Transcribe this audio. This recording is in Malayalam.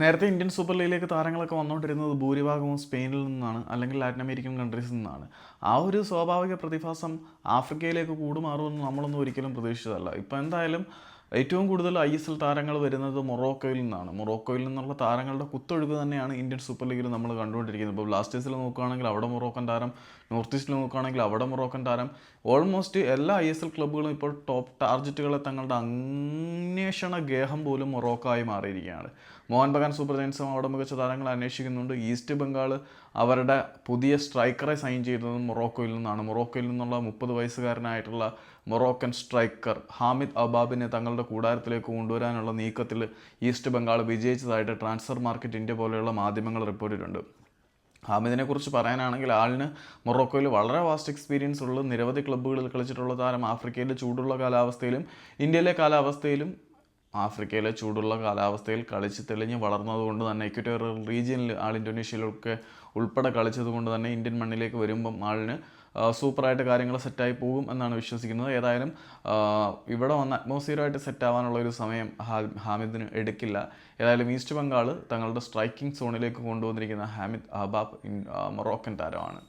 നേരത്തെ ഇന്ത്യൻ സൂപ്പർ ലീഗിലേക്ക് താരങ്ങളൊക്കെ വന്നുകൊണ്ടിരുന്നത് ഭൂരിഭാഗവും സ്പെയിനിൽ നിന്നാണ് അല്ലെങ്കിൽ ലാറ്റിൻ അമേരിക്കൻ കൺട്രീസിൽ നിന്നാണ്. ആ ഒരു സ്വാഭാവിക പ്രതിഭാസം ആഫ്രിക്കയിലേക്ക് കൂടുമാറുമെന്ന് നമ്മളൊന്നും ഒരിക്കലും പ്രതീക്ഷിച്ചതല്ല. ഇപ്പം എന്തായാലും ഏറ്റവും കൂടുതൽ ഐ എസ് എൽ താരങ്ങൾ വരുന്നത് മൊറോക്കോയിൽ നിന്നാണ്. മൊറോക്കോയിൽ നിന്നുള്ള താരങ്ങളുടെ കുത്തൊഴുക്ക് തന്നെയാണ് ഇന്ത്യൻ സൂപ്പർ ലീഗിൽ നമ്മൾ കണ്ടുകൊണ്ടിരിക്കുന്നത്. ഇപ്പോൾ ബ്ലാസ്റ്റേഴ്സിൽ നോക്കുകയാണെങ്കിൽ അവിടെ മൊറോക്കൻ താരം നോർത്ത് ഈസ്റ്റിൽ നോക്കുകയാണെങ്കിൽ അവിടെ മൊറോക്കൻ താരം. ഓൾമോസ്റ്റ് എല്ലാ ഐ എസ് എൽ ക്ലബ്ബുകളും ഇപ്പോൾ ടോപ്പ് ടാർജറ്റുകളെ തങ്ങളുടെ അന്വേഷണ ഗേഹം പോലും മൊറോക്കായി മാറിയിരിക്കുകയാണ്. മോഹൻ ബഗാൻ സൂപ്പർ ജയൻസും അവിടെ മികച്ച താരങ്ങളെ അന്വേഷിക്കുന്നുണ്ട്. ഈസ്റ്റ് ബംഗാൾ അവരുടെ പുതിയ സ്ട്രൈക്കറെ സൈൻ ചെയ്തത് മൊറോക്കോയിൽ നിന്നാണ്. മൊറോക്കോയിൽ നിന്നുള്ള മുപ്പത് വയസ്സുകാരനായിട്ടുള്ള മൊറോക്കൻ സ്ട്രൈക്കർ ഹാമിദ് അബാബിനെ തങ്ങളുടെ കൂടാരത്തിലേക്ക് കൊണ്ടുവരാനുള്ള നീക്കത്തിൽ ഈസ്റ്റ് ബംഗാൾ വിജയിച്ചതായിട്ട് ട്രാൻസ്ഫർ മാർക്കറ്റ് ഇന്ത്യ പോലെയുള്ള മാധ്യമങ്ങൾ റിപ്പോർട്ട് ചെയ്തിട്ടുണ്ട് ഹാമിദിനെക്കുറിച്ച് പറയാനാണെങ്കിൽ ആളിന് മൊറോക്കോയിൽ വളരെ വാസ്റ്റ് എക്സ്പീരിയൻസ് ഉള്ള നിരവധി ക്ലബ്ബുകളിൽ കളിച്ചിട്ടുള്ള താരം ആഫ്രിക്കയിലെ ചൂടുള്ള കാലാവസ്ഥയിലും ഇന്ത്യയിലെ കാലാവസ്ഥയിലും ആഫ്രിക്കയിലെ ചൂടുള്ള കാലാവസ്ഥയിൽ കളിച്ച് തെളിഞ്ഞ് വളർന്നതുകൊണ്ട് തന്നെ ഇക്വറ്റോറിയൽ റീജിയനിൽ ആൾ ഇന്തോനേഷ്യയിലൊക്കെ ഉൾപ്പെടെ കളിച്ചത് കൊണ്ട് തന്നെ ഇന്ത്യൻ മണ്ണിലേക്ക് വരുമ്പം ആളിന് സൂപ്പറായിട്ട് കാര്യങ്ങൾ സെറ്റായി പോകും എന്നാണ് വിശ്വസിക്കുന്നത്. ഏതായാലും ഇവിടെ വന്ന് അറ്റ്മോസ്ഫിയറായിട്ട് സെറ്റാവാനുള്ള ഒരു സമയം ഹാമിദിന് എടുക്കില്ല. ഏതായാലും ഈസ്റ്റ് ബംഗാൾ തങ്ങളുടെ സ്ട്രൈക്കിംഗ് സോണിലേക്ക് കൊണ്ടുവന്നിരിക്കുന്ന ഹാമിദ് അഹബാബ് മൊറോക്കൻ താരമാണ്.